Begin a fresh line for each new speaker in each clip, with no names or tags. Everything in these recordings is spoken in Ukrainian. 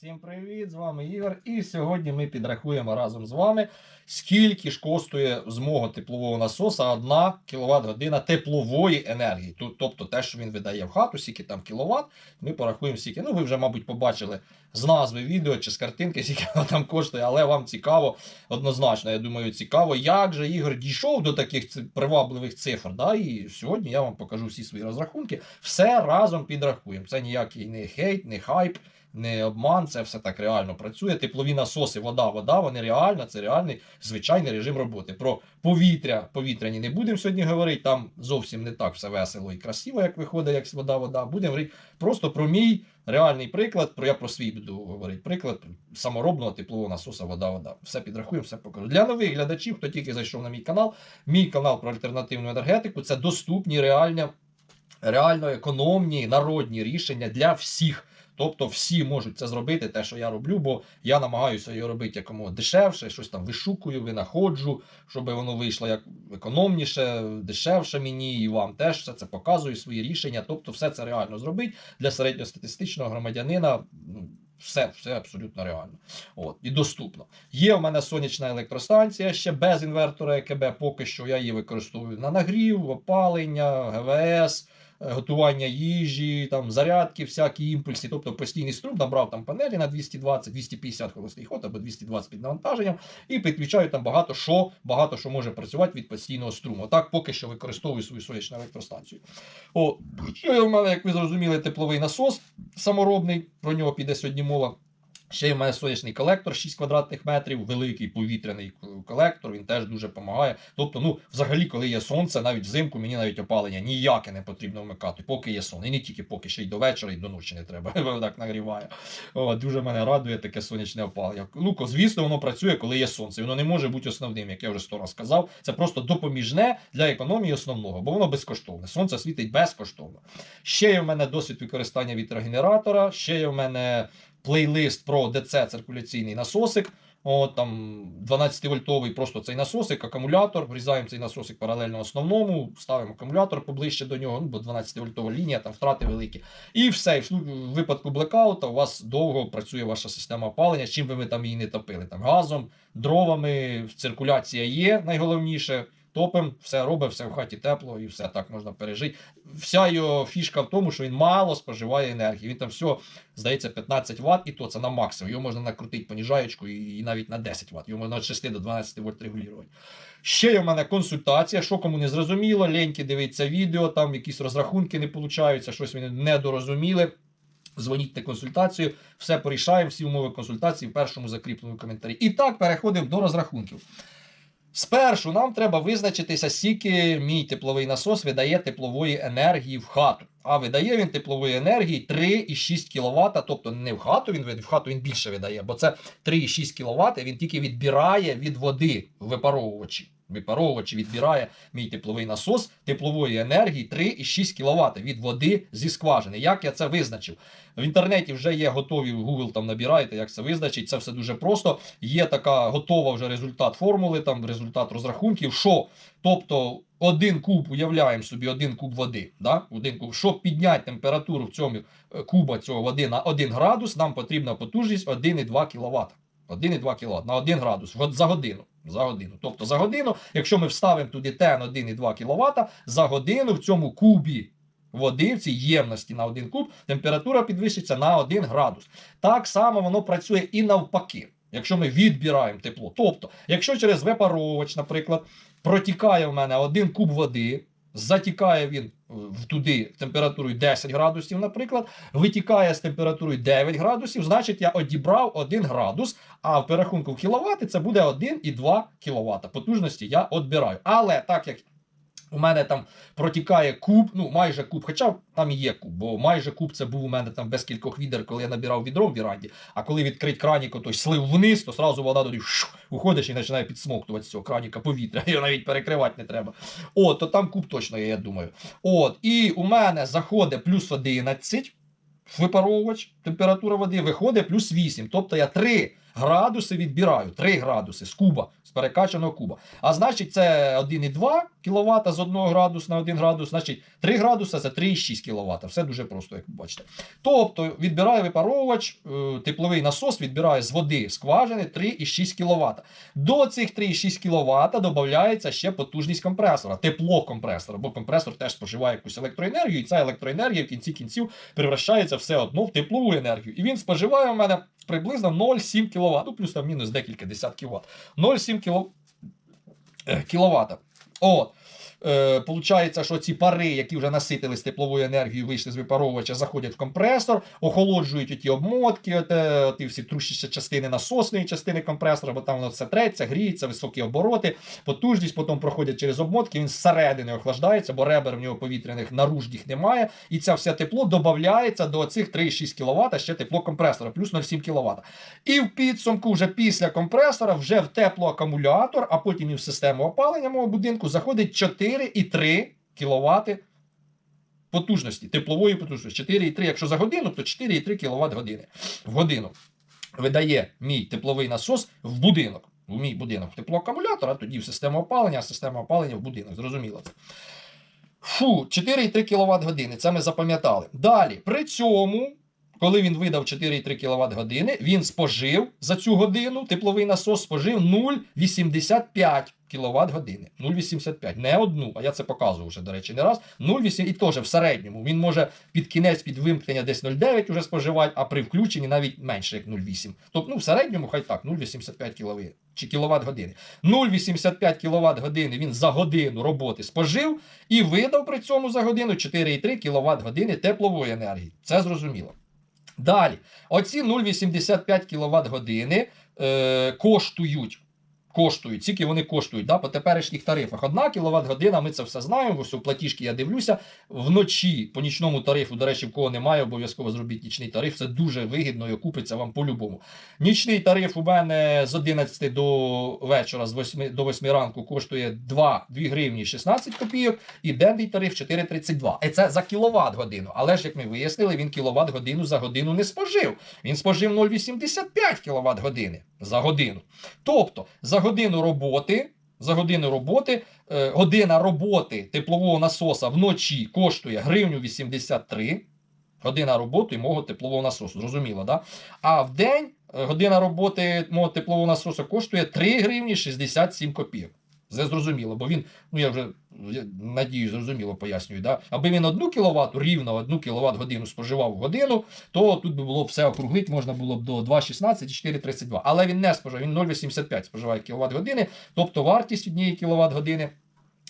Всім привіт! З вами Ігор. І сьогодні ми підрахуємо разом з вами, скільки ж коштує з мого теплового насоса 1 кВт година теплової енергії. Тобто те, що він видає в хату, скільки там кіловат, ми порахуємо скільки. Ну, ви вже, мабуть, побачили з назви відео чи з картинки, скільки воно там коштує, але вам цікаво, однозначно, я думаю, цікаво, як же Ігор дійшов до таких привабливих цифр. Да? І сьогодні я вам покажу всі свої розрахунки. Все разом підрахуємо. Це ніякий не хейт, не хайп не обман, це все так реально працює. Теплові насоси, вода, вода, вони реально, це реальний звичайний режим роботи. Про повітря, повітряні не будемо сьогодні говорити. Там зовсім не так все весело і красиво, як виходить, як вода, вода. Будемо говорити просто про мій реальний приклад. Про я про свій буду говорити. Приклад саморобного теплового насоса, вода, вода. Все підрахуємо, все покажу. Для нових глядачів, хто тільки зайшов на мій канал, мій канал про альтернативну енергетику це доступні, реальні, реально економні народні рішення для всіх. Тобто всі можуть це зробити, те, що я роблю, бо я намагаюся його робити якомога дешевше, щось там вишукую, винаходжу, щоб воно вийшло як економніше, дешевше мені і вам теж все це показую, свої рішення. Тобто, все це реально зробити для середньостатистичного громадянина. ну, Все, все абсолютно реально. От, і доступно. Є в мене сонячна електростанція ще без інвертора ЕКБ. Поки що я її використовую на нагрів, опалення, ГВС готування їжі, там зарядки, всякі імпульси, тобто постійний струм, набрав там панелі на 220-250 холостий ход або 220 під навантаженням, і підключаю там багато що, багато що може працювати від постійного струму. Так поки що використовую свою сонячну електростанцію. О, в мене, як ви зрозуміли, тепловий насос саморобний, про нього піде сьогодні мова. Ще є в мене сонячний колектор 6 квадратних метрів, великий повітряний колектор, він теж дуже допомагає. Тобто, ну, взагалі, коли є сонце, навіть взимку мені навіть опалення ніяке не потрібно вмикати, поки є сон. І не тільки поки, ще й до вечора, і до ночі не треба. Воно так нагріває. О, дуже мене радує таке сонячне опалення. Ну, звісно, воно працює, коли є сонце. Воно не може бути основним, як я вже сто раз сказав. Це просто допоміжне для економії основного, бо воно безкоштовне. Сонце світить безкоштовно. Ще є в мене досвід використання вітрогенератора, ще є в мене плейлист про ДЦ циркуляційний насосик. От там 12-вольтовий просто цей насосик, акумулятор. Врізаємо цей насосик паралельно основному, ставимо акумулятор поближче до нього, ну, бо 12-вольтова лінія, там втрати великі. І все. В випадку блекаута у вас довго працює ваша система опалення, чим би ви там її не топили. Там газом, дровами, циркуляція є найголовніше. Топим, все робить, все в хаті тепло і все так можна пережити. Вся його фішка в тому, що він мало споживає енергії. Він там все, здається, 15 Вт, і то це на максимум. Його можна накрутити поніжаючку і, і навіть на 10 Вт. Його можна від 6 до 12 вольт регулювати. Ще є в мене консультація, що кому не зрозуміло, леньки дивиться відео, там якісь розрахунки не получаються, щось вони недорозуміли. Дзвоніть на консультацію, все порішаємо, всі умови консультації в першому закріпленому коментарі. І так переходимо до розрахунків. Спершу нам треба визначитися, скільки мій тепловий насос видає теплової енергії в хату. А видає він теплової енергії 3,6 кВт, тобто не в хату він видає, в хату він більше видає, бо це 3,6 кВт, він тільки відбирає від води випаровувачі. Випаровувачі відбирає мій тепловий насос теплової енергії 3,6 кВт від води зі скважини. Як я це визначив? В інтернеті вже є готові, в Google там набираєте, як це визначить. Це все дуже просто. Є така готова вже результат формули, там результат розрахунків. Що? Тобто один куб, уявляємо собі, один куб води. Да? Один куб. Щоб підняти температуру в цьому е, куба цього води на 1 градус, нам потрібна потужність 1,2 кВт. 1,2 кВт на 1 градус за годину. За годину. Тобто за годину, якщо ми вставимо туди тен 1,2 кВт, за годину в цьому кубі води, в цій ємності на 1 куб, температура підвищиться на 1 градус. Так само воно працює і навпаки, якщо ми відбираємо тепло. Тобто, якщо через випаровувач, наприклад, протікає в мене 1 куб води, затікає він е, в туди температурою 10 градусів, наприклад, витікає з температурою 9 градусів, значить я одібрав 1 градус, а в перерахунку в кіловати це буде 1,2 кВт. Потужності я відбираю. Але так як у мене там протікає куб, ну майже куб, хоча там є куб, бо майже куб це був у мене там без кількох відер, коли я набирав відро в віранді. А коли відкрить кранік, той слив вниз, то сразу вода туди уходиш і починає підсмоктувати цього краніка повітря. Його навіть перекривати не треба. От, то там куб точно є, я думаю. От, і у мене заходить плюс 11 випаровувач, температура води виходить плюс 8. Тобто я 3 градуси відбираю, 3 градуси з куба, з перекачаного куба. А значить, це 1,2 кВт з 1 градус на 1 градус, значить 3 градуса це 3,6 кВт. Все дуже просто, як ви бачите. Тобто відбирає випаровувач, е, тепловий насос відбирає з води скважини 3,6 кВт. До цих 3,6 кВт додається ще потужність компресора, тепло компресора, бо компресор теж споживає якусь електроенергію, і ця електроенергія в кінці кінців превращається все одно в теплову енергію. І він споживає у мене приблизно 0,7 кВт, ну плюс там мінус декілька десятків Вт. 0,7 кВт. Кіловата. Е, Получається, що ці пари, які вже наситились тепловою енергією, вийшли з випаровувача, заходять в компресор, охолоджують ті обмотки, оте, оті всі трущіші частини насосної частини компресора, бо там воно все треться, гріється, високі обороти, потужність, потім проходять через обмотки, він зсередини охлаждається, бо ребер в нього повітряних наружніх немає. І це все тепло додається до цих 3,6 кВт, ще тепло компресора, плюс 0,7 кВт. І в підсумку, вже після компресора, вже в теплоакумулятор, а потім і в систему опалення мого будинку заходить 4,3 кВт потужності, теплової потужності. 4,3, якщо за годину, то 4,3 кВт години. В годину видає мій тепловий насос в будинок. В мій будинок в теплоакумулятор, а тоді в систему опалення, а система опалення в будинок. Зрозуміло це. Фу, 4,3 кВт години. Це ми запам'ятали. Далі, при цьому, коли він видав 4,3 кВт години, він спожив за цю годину тепловий насос спожив 0,85 кВт години. 0,85. Не одну, а я це показував вже, до речі, не раз. 0,8 і теж в середньому. Він може під кінець, під вимкнення десь 0,9 уже споживати, а при включенні навіть менше, як 0,8. Тобто, ну, в середньому хай так, 0,85 кВт чи кВт години. 0,85 кВт години він за годину роботи спожив і видав при цьому за годину 4,3 кВт години теплової енергії. Це зрозуміло. Далі, оці 0,85 кВт години е, коштують. Коштують, скільки вони коштують да, по теперішніх тарифах. Одна кВт година, ми це все знаємо. У платіжки я дивлюся. Вночі по нічному тарифу, до речі, в кого немає, обов'язково зробіть нічний тариф. Це дуже вигідно і окупиться вам по-любому. Нічний тариф у мене з 11 до вечора, з 8 до 8 ранку коштує 2, 2 гривні 16 копійок, і денний тариф 4,32. І це за кіловат годину. Але ж, як ми вияснили, він кіловат годину за годину не спожив. Він спожив 0,85 кВт години за годину. Тобто за годину роботи. За годину роботи, е, година роботи теплового насоса вночі коштує гривню 83. Година роботи мого теплового насосу. Зрозуміло, да? А в день е, година роботи мого теплового насосу коштує 3 гривні 67 копійок. Це зрозуміло, бо він, ну я вже надію, зрозуміло пояснюю, да? аби він 1 кВт, рівно 1 кВт годину споживав в годину, то тут би було б все округлити, можна було б до 2,16 і 4,32. Але він не споживає, він 0,85 споживає кВт години, тобто вартість однієї кВт години.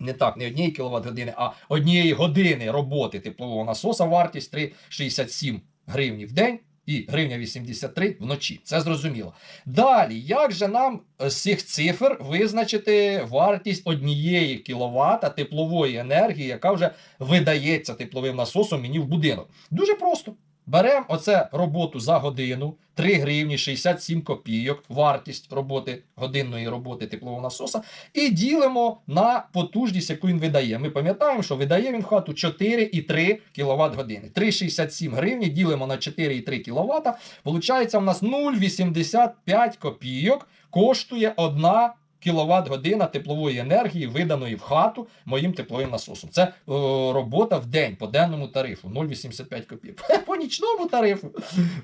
Не так, не однієї кВт години, а однієї години роботи теплового насоса вартість 3,67 гривні в день і гривня 83 вночі. Це зрозуміло. Далі, як же нам з цих цифр визначити вартість однієї кіловата теплової енергії, яка вже видається тепловим насосом мені в будинок? Дуже просто. Беремо оце роботу за годину, 3 гривні 67 копійок, вартість роботи годинної роботи теплового насоса, і ділимо на потужність, яку він видає. Ми пам'ятаємо, що видає він хату 4,3 кВт години. 3,67 гривні ділимо на 4,3 кВт. Получається, у нас 0,85 копійок коштує одна кіловат година теплової енергії, виданої в хату моїм тепловим насосом. Це о, робота в день по денному тарифу 0,85 копійок. По нічному тарифу.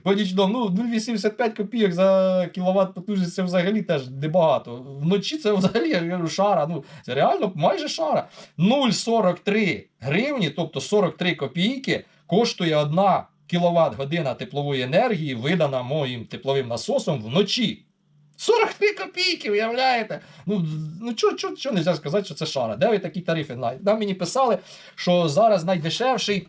По нічному, ну 0,85 копійок за кіловат потужність це взагалі теж небагато. Вночі це взагалі шара. Ну це реально майже шара. 0,43 гривні, тобто 43 копійки, коштує одна кіловат година теплової енергії, видана моїм тепловим насосом вночі. 43 копійки, уявляєте? Ну, ну чого чо, чо не можна сказати, що це шара? Де ви такі тарифи Нам мені писали, що зараз найдешевший.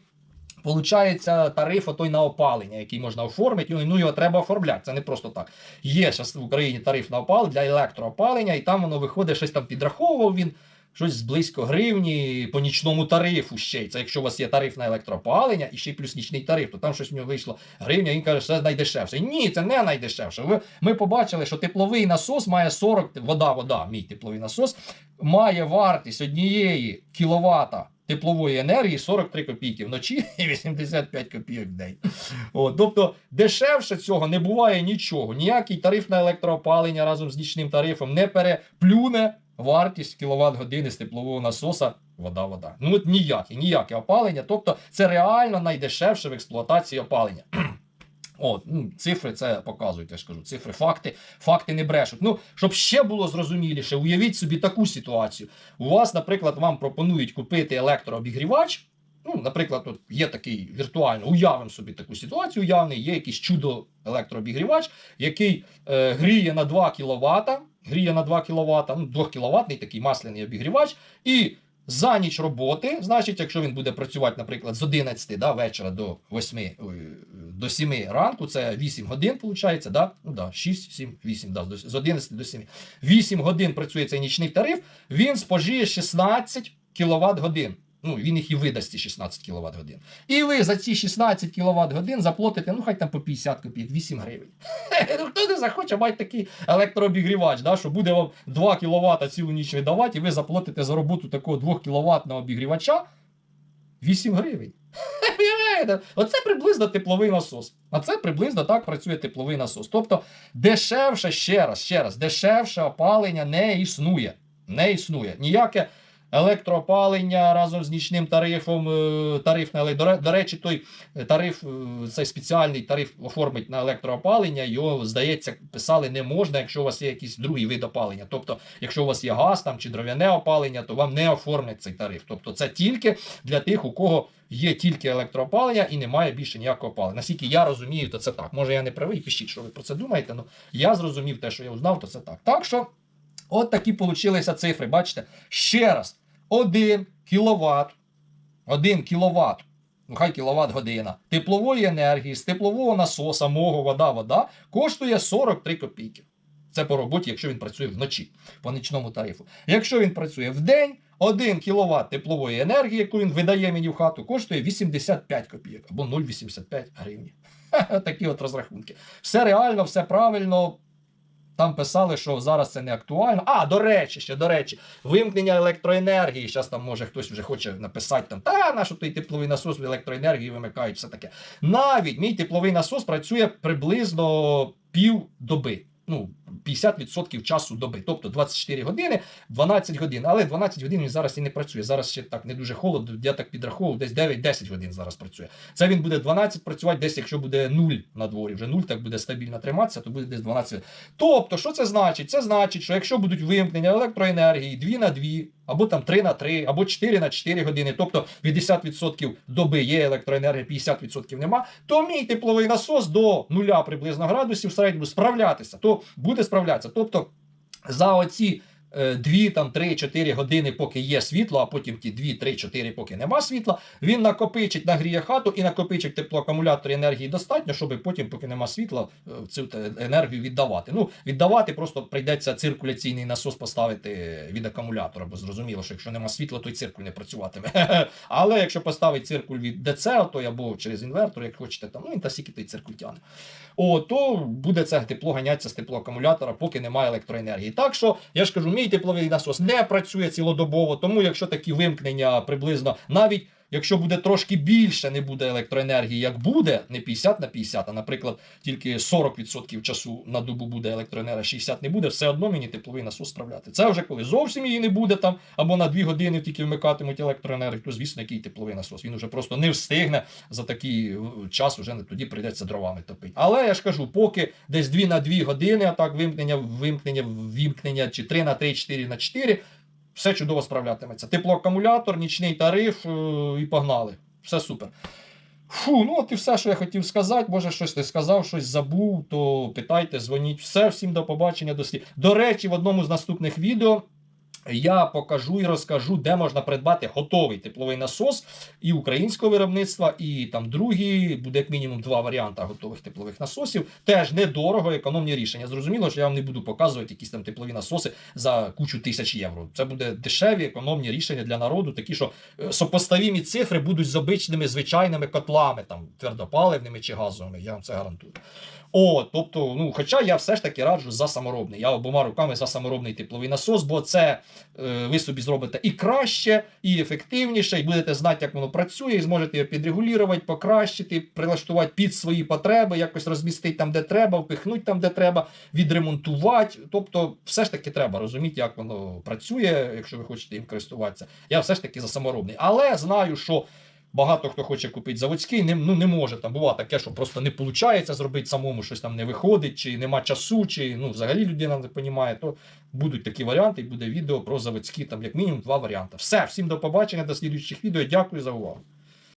Получається тариф той на опалення, який можна оформити. Ну його треба оформляти. Це не просто так. Є зараз в Україні тариф на опалення для електроопалення, і там воно виходить, щось там підраховував він. Щось близько гривні по нічному тарифу ще. Це якщо у вас є тариф на електроопалення і ще плюс нічний тариф, то там щось в нього вийшло гривня, він каже, що це найдешевше. Ні, це не найдешевше. Ви, ми побачили, що тепловий насос має 40, вода, вода, мій тепловий насос, має вартість однієї кіловата теплової енергії 43 копійки вночі і 85 копійок в день. О, тобто дешевше цього не буває нічого. Ніякий тариф на електроопалення разом з нічним тарифом не переплюне вартість кіловат години з теплового насоса вода, вода. Ну от ніяке, ніяке опалення. Тобто це реально найдешевше в експлуатації опалення. От, ну, цифри це показують, я ж кажу. Цифри, факти, факти не брешуть. Ну, щоб ще було зрозуміліше, уявіть собі таку ситуацію. У вас, наприклад, вам пропонують купити електрообігрівач. Ну, наприклад, тут є такий віртуально, уявимо собі таку ситуацію, уявний, є якийсь чудо електрообігрівач, який е, гріє на 2 кВт, гріє на 2 кВт, ну, 2 кВт такий масляний обігрівач, і за ніч роботи, значить, якщо він буде працювати, наприклад, з 11 да, вечора до 8, до 7 ранку, це 8 годин, виходить, да? Ну, да, 6, 7, 8, да, з 11 до 7. 8 годин працює цей нічний тариф, він спожиє 16 кВт годин. Ну, він їх і видасть ці 16 кВт годин. І ви за ці 16 кВт годин заплатите, ну хай там по 50 копійок, 8 гривень. Ну, Хто не захоче мати такий електрообігрівач, да, що буде вам 2 кВт цілу ніч видавати, і ви заплатите за роботу такого 2 кВт обігрівача 8 гривень. Оце приблизно тепловий насос. А це приблизно так працює тепловий насос. Тобто дешевше, ще раз, ще раз, дешевше опалення не існує. Не існує. Ніяке електроопалення разом з нічним тарифом, е, тариф на до, речі, той тариф, е, цей спеціальний тариф оформить на електроопалення, його, здається, писали не можна, якщо у вас є якийсь другий вид опалення. Тобто, якщо у вас є газ там чи дров'яне опалення, то вам не оформлять цей тариф. Тобто, це тільки для тих, у кого є тільки електроопалення і немає більше ніякого опалення. Наскільки я розумію, то це так. Може я не правий, пишіть, що ви про це думаєте. Ну я зрозумів те, що я узнав, то це так. Так що, от такі получилися цифри. Бачите, ще раз, 1 кВт, 1 кВт, ну хай кіловат година теплової енергії з теплового насоса, мого вода, вода коштує 43 копійки. Це по роботі, якщо він працює вночі по нічному тарифу. Якщо він працює в день, 1 кВт теплової енергії, яку він видає мені в хату, коштує 85 копійок або 0,85 гривні. Такі от розрахунки. Все реально, все правильно. Там писали, що зараз це не актуально. А, до речі, ще до речі, вимкнення електроенергії. Зараз там може хтось вже хоче написати там, та на що той тепловий насос в електроенергії вимикають, все таке. Навіть мій тепловий насос працює приблизно пів доби. Ну, 50% часу доби, тобто 24 години, 12 годин. Але 12 годин він зараз і не працює. Зараз ще так не дуже холодно. Я так підраховував, десь 9-10 годин зараз працює. Це він буде 12 працювати, десь якщо буде 0 на дворі, вже 0 так буде стабільно триматися, то буде десь 12. Тобто, що це значить? Це значить, що якщо будуть вимкнення електроенергії 2 на 2, або там 3 на 3, або 4 на 4 години, тобто 50% доби є електроенергія, 50% нема, то мій тепловий насос до нуля приблизно градусів в середньому справлятися, то буде справлятися. Тобто за оці 2, там 3-4 години, поки є світло, а потім ті 2-3-4, поки нема світла, він накопичить, нагріє хату і накопичить теплоакумулятор енергії достатньо, щоб потім, поки нема світла, е, цю енергію віддавати. Ну, віддавати просто прийдеться циркуляційний насос поставити від акумулятора, бо зрозуміло, що якщо нема світла, то й циркуль не працюватиме. Але якщо поставити циркуль від ДЦ, то або через інвертор, як хочете, там, ну та стільки той циркуль тягне. О, то буде це тепло ганятися з теплоакумулятора, поки немає електроенергії. Так що я ж кажу, мій тепловий насос не працює цілодобово, тому якщо такі вимкнення приблизно навіть. Якщо буде трошки більше, не буде електроенергії, як буде, не 50 на 50, а наприклад, тільки 40% часу на добу буде електроенергія, 60 не буде, все одно мені тепловий насос справляти. Це вже коли зовсім її не буде там, або на 2 години тільки вмикатимуть електроенергію, то звісно, який тепловий насос. Він вже просто не встигне за такий е, час, вже не тоді прийдеться дровами топити. Але я ж кажу, поки десь 2 на 2 години, а так вимкнення, вимкнення, вимкнення, чи 3 на 3, 4 на 4, все чудово справлятиметься. Теплоакумулятор, нічний тариф е, і погнали. Все супер. Фу, ну от і все, що я хотів сказати. Може, щось не сказав, щось забув, то питайте, дзвоніть. Все, всім до побачення, до слід. До речі, в одному з наступних відео. Я покажу і розкажу, де можна придбати готовий тепловий насос і українського виробництва, і там другий, буде як мінімум два варіанти готових теплових насосів. Теж недорого, економні рішення. Зрозуміло, що я вам не буду показувати якісь там теплові насоси за кучу тисяч євро. Це буде дешеві економні рішення для народу, такі, що е, сопоставімі цифри будуть з обичними звичайними котлами, там твердопаливними чи газовими. Я вам це гарантую. О, тобто, ну, хоча я все ж таки раджу за саморобний. Я обома руками за саморобний тепловий насос, бо це ви собі зробите і краще, і ефективніше, і будете знати, як воно працює, і зможете його підрегулювати, покращити, прилаштувати під свої потреби, якось розмістити там, де треба, впихнути там, де треба, відремонтувати. Тобто, все ж таки треба розуміти, як воно працює, якщо ви хочете їм користуватися. Я все ж таки за саморобний. Але знаю, що. Багато хто хоче купити заводський, не, ну, не може там буває таке, що просто не виходить зробити самому, щось там не виходить, чи нема часу, чи ну, взагалі людина не розуміє, то будуть такі варіанти, і буде відео про заводські, там як мінімум два варіанти. Все, всім до побачення, до слідуючих відео. Дякую за увагу.